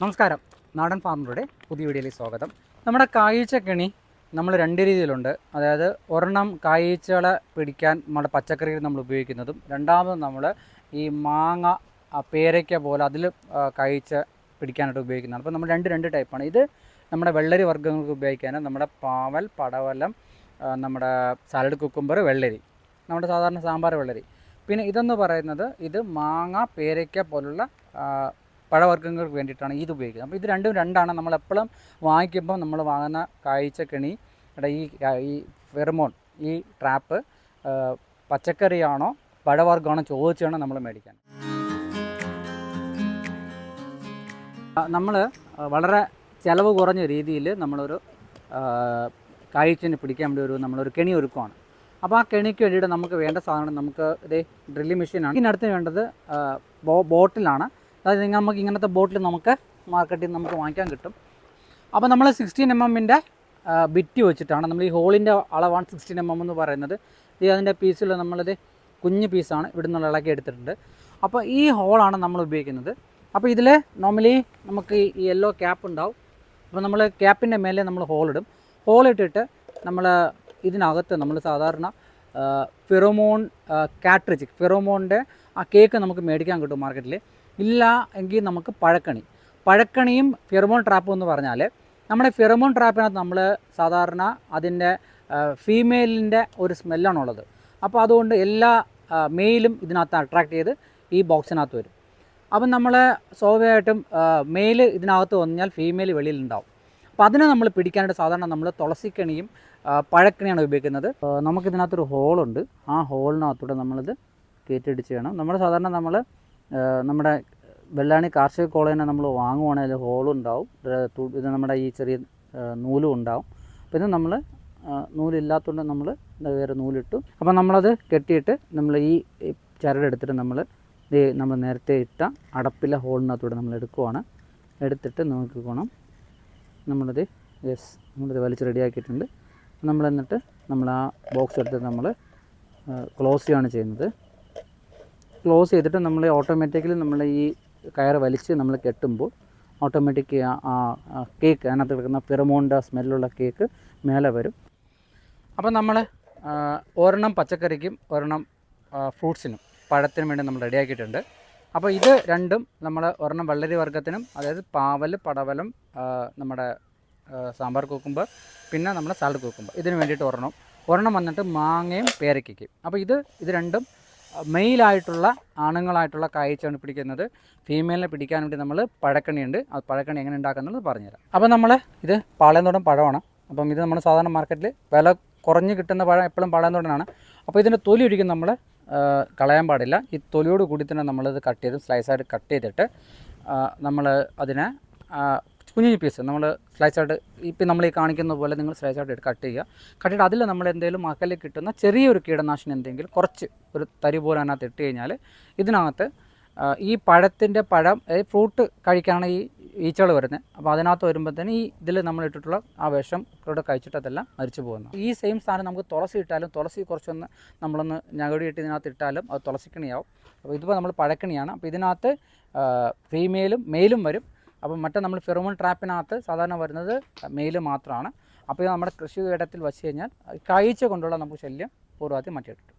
നമസ്കാരം. നാടൻ ഫാമിലൂടെ പുതിയ വീഡിയോയിലേക്ക് സ്വാഗതം. നമ്മുടെ കായ്ച്ച കെണി നമ്മൾ രണ്ട് രീതിയിലുണ്ട്. അതായത് ഒരെണ്ണം കായ്ച്ചകളെ പിടിക്കാൻ നമ്മുടെ പച്ചക്കറിയിൽ നമ്മൾ ഉപയോഗിക്കുന്നതും രണ്ടാമത് നമ്മൾ ഈ മാങ്ങ പേരയ്ക്ക പോലെ അതിൽ കായ്ച്ച പിടിക്കാനായിട്ട് ഉപയോഗിക്കുന്നതാണ്. അപ്പോൾ നമ്മൾ രണ്ട് രണ്ട് ടൈപ്പാണ് ഇത് നമ്മുടെ വെള്ളരി വർഗങ്ങൾക്ക് ഉപയോഗിക്കാനും നമ്മുടെ പാവൽ പടവലം നമ്മുടെ സാലഡ് കുക്കുംബർ വെള്ളരി. നമ്മുടെ സാധാരണ സാമ്പാർ വെള്ളരി. പിന്നെ ഇതെന്ന് പറയുന്നത് ഇത് മാങ്ങ പേരയ്ക്ക പോലുള്ള പഴവർഗങ്ങൾക്ക് വേണ്ടിയിട്ടാണ് ഇത് ഉപയോഗിക്കുന്നത്. അപ്പോൾ ഇത് രണ്ടും രണ്ടാണ്. നമ്മൾ എപ്പോഴും വാങ്ങിക്കുമ്പോൾ നമ്മൾ വാങ്ങുന്ന കാഴ്ചക്കെണി ഈ ഈ ഫെർമോൺ ഈ ട്രാപ്പ് പച്ചക്കറിയാണോ പഴവർഗമാണോ ചോദിച്ചാണ് നമ്മൾ മേടിക്കാൻ. നമ്മൾ വളരെ ചിലവ് കുറഞ്ഞ രീതിയിൽ നമ്മളൊരു കാഴ്ചനെ പിടിക്കാൻ വേണ്ടി ഒരു നമ്മളൊരു കെണി ഒരുക്കുവാണ്. അപ്പോൾ ആ കെണിക്ക് വേണ്ടിയിട്ട് നമുക്ക് വേണ്ട സാധനം നമുക്ക് ഇതേ ഡ്രില്ലിംഗ് മെഷീനാണ്. ഇതിനടുത്ത് വേണ്ടത് ബോ ബോട്ടിലാണ്. അതായത് നമുക്ക് ഇങ്ങനത്തെ ബോട്ടിൽ നമുക്ക് മാർക്കറ്റിൽ നമുക്ക് വാങ്ങിക്കാൻ കിട്ടും. അപ്പോൾ നമ്മൾ സിക്സ്റ്റീൻ എം എമ്മിന്റെ ബിറ്റ് വെച്ചിട്ടാണ് നമ്മൾ ഈ ഹോളിന്റെ അളവാണ് സിക്സ്റ്റീൻ എം എം എന്ന് പറയുന്നത്. ഇത് അതിന്റെ പീസിൽ നമ്മളിത് കുഞ്ഞ് പീസാണ് ഇവിടെ നിന്നുള്ള ഇളക്കി എടുത്തിട്ടുണ്ട്. അപ്പോൾ ഈ ഹോളാണ് നമ്മൾ ഉപയോഗിക്കുന്നത്. അപ്പോൾ ഇതിൽ നോർമലി നമുക്ക് ഈ യെല്ലോ ക്യാപ്പ് ഉണ്ടാവും. അപ്പോൾ നമ്മൾ ക്യാപ്പിന്റെ മേലെ നമ്മൾ ഹോളിടും ഹോളിട്ടിട്ട് നമ്മൾ ഇതിനകത്ത് നമ്മൾ സാധാരണ ഫിറോമോൺ കാട്രിജ് ഫിറോമോണിന്റെ ആ കേക്ക് നമുക്ക് മേടിക്കാൻ കിട്ടും മാർക്കറ്റിൽ ഇല്ല എങ്കിൽ നമുക്ക് പഴക്കണി. പഴക്കണിയും ഫിറമോൺ ട്രാപ്പും എന്ന് പറഞ്ഞാൽ നമ്മുടെ ഫിറമോൺ ട്രാപ്പിനകത്ത് നമ്മൾ സാധാരണ അതിന്റെ ഫീമെയിലിന്റെ ഒരു സ്മെല്ലാണുള്ളത് അപ്പോൾ അതുകൊണ്ട് എല്ലാ മെയിലും ഇതിനകത്ത് അട്രാക്ട് ചെയ്ത് ഈ ബോക്സിനകത്ത് വരും. അപ്പം നമ്മൾ സ്വാഭാവികമായിട്ടും മെയിൽ ഇതിനകത്ത് വന്നാൽ ഫീമെയിൽ വെളിയിലുണ്ടാവും അപ്പോൾ അതിനെ നമ്മൾ പിടിക്കാനായിട്ട് സാധാരണ നമ്മൾ തുളസിക്കണിയും പഴക്കണിയാണ് ഉപയോഗിക്കുന്നത്. നമുക്കിതിനകത്തൊരു ഹോളുണ്ട്. ആ ഹോളിനകത്തൂടെ നമ്മളിത് കയറ്റിടിച്ച് വേണം. നമ്മൾ സാധാരണ നമ്മൾ നമ്മുടെ വെള്ളാണി കാർഷിക കോളേജിനെ നമ്മൾ വാങ്ങുവാണെങ്കിൽ ഹോളും ഉണ്ടാവും. ഇത് നമ്മുടെ ഈ ചെറിയ നൂലും ഉണ്ടാവും. അപ്പോൾ ഇത് നമ്മൾ നൂലില്ലാത്തതുകൊണ്ട് നമ്മൾ വേറെ നൂലിട്ടു. അപ്പോൾ നമ്മളത് കെട്ടിയിട്ട് നമ്മൾ ഈ ചരടെടുത്തിട്ട് നമ്മൾ നമ്മൾ നേരത്തെ ഇട്ട അടപ്പിലെ ഹോളിനകത്തൂടെ നമ്മൾ എടുക്കുവാണ്. എടുത്തിട്ട് നോക്കിക്കോണം. നമ്മളിത് യെസ് നമ്മളിത് വലിച്ച് റെഡിയാക്കിയിട്ടുണ്ട് നമ്മൾ എന്നിട്ട് നമ്മൾ ആ ബോക്സ് എടുത്ത് നമ്മൾ ക്ലോസ് ചെയ്യുകയാണ് ചെയ്യുന്നത്. ക്ലോസ് ചെയ്തിട്ട് നമ്മൾ ഓട്ടോമാറ്റിക്കലി നമ്മൾ ഈ കയർ വലിച്ച് നമ്മൾ കെട്ടുമ്പോൾ ഓട്ടോമാറ്റിക് ആ കേക്ക് അതിനകത്ത് കിടക്കുന്ന ഫിറമോണിന്റെ സ്മെല്ലുള്ള കേക്ക് മേലെ വരും. അപ്പം നമ്മൾ ഒരെണ്ണം പച്ചക്കറിക്കും ഒരെണ്ണം ഫ്രൂട്ട്സിനും പഴത്തിനും വേണ്ടി നമ്മൾ റെഡിയാക്കിയിട്ടുണ്ട് അപ്പോൾ ഇത് രണ്ടും നമ്മൾ ഒരെണ്ണം വെള്ളരി വർഗത്തിനും അതായത് പാവൽ പടവലം നമ്മുടെ സാമ്പാർ കുക്കുമ്പർ പിന്നെ നമ്മുടെ സാലഡ് കുക്കുമ്പർ ഇതിന് വേണ്ടിയിട്ട് ഒരെണ്ണം. ഒരെണ്ണം വന്നിട്ട് മാങ്ങയും പേരയ്ക്കും അപ്പോൾ ഇത് ഇത് രണ്ടും മെയിലായിട്ടുള്ള ആണുങ്ങളായിട്ടുള്ള കായ്ച്ചാണ് പിടിക്കുന്നത്. ഫീമെയിലിനെ പിടിക്കാൻ വേണ്ടി നമ്മൾ പഴക്കണിയുണ്ട്. അത് പഴക്കണി എങ്ങനെ ഉണ്ടാക്കുന്നത് പറഞ്ഞുതരാം. അപ്പോൾ നമ്മൾ ഇത് പാളയന്തോടൻ പഴമാണ്. അപ്പം ഇത് നമ്മൾ സാധാരണ മാർക്കറ്റിൽ വില കുറഞ്ഞ് കിട്ടുന്ന പഴം എപ്പോഴും പാളയന്തോടനാണ് അപ്പോൾ ഇതിന്റെ തൊലി ഒരിക്കലും നമ്മൾ കളയാൻ പാടില്ല. ഈ തൊലിയോട് കൂടി തന്നെ നമ്മളിത് കട്ട് ചെയ്ത് സ്ലൈസായിട്ട് കട്ട് ചെയ്തിട്ട് നമ്മൾ അതിനെ കുഞ്ഞു പീസ് നമ്മൾ സ്ലൈസായിട്ട് ഇപ്പം നമ്മൾ ഈ കാണിക്കുന്ന പോലെ നിങ്ങൾ സ്ലൈസായിട്ട് കട്ട് ചെയ്യുക. കട്ട് ചെയ്ത് അതിൽ നമ്മൾ എന്തെങ്കിലും മക്കലിൽ കിട്ടുന്ന ചെറിയൊരു കീടനാശിനി എന്തെങ്കിലും കുറച്ച് ഒരു തരി പോലെ അതിനകത്ത് ഇട്ട് കഴിഞ്ഞാൽ ഇതിനകത്ത് ഈ പഴത്തിന്റെ പഴം ഫ്രൂട്ട് കഴിക്കാനാണ് ഈ ഈച്ചകൾ വരുന്നത്. അപ്പോൾ അതിനകത്ത് വരുമ്പോഴത്തേന് ഈ ഇതിൽ നമ്മൾ ഇട്ടിട്ടുള്ള ആ വിഷം ഇവിടെ കഴിച്ചിട്ട് അതെല്ലാം മരിച്ചു പോകുന്നു. ഈ സെയിം സാധനം നമുക്ക് തുളസി ഇട്ടാലും തുളസി കുറച്ചൊന്ന് നമ്മളൊന്ന് ഞകടി ഇട്ട് ഇതിനകത്ത് ഇട്ടാലും അത് തുളസിക്കണിയാവും. അപ്പോൾ ഇതിപ്പോൾ നമ്മൾ പഴക്കണിയാണ്. അപ്പോൾ ഇതിനകത്ത് ഫീമെയിലും മെയിലും വരും. അപ്പോൾ മറ്റേ നമ്മൾ ഫെറോമോൺ ട്രാപ്പിനകത്ത് സാധാരണ വരുന്നത് മെയിൽ മാത്രമാണ്. അപ്പോൾ ഇത് നമ്മുടെ കൃഷി ഇടത്തിൽ വെച്ച് കഴിഞ്ഞാൽ കായ്ച്ച കൊണ്ടുള്ള നമുക്ക് ശല്യം പൂർവമാദ്യം മാറ്റിയിട്ടുണ്ട്.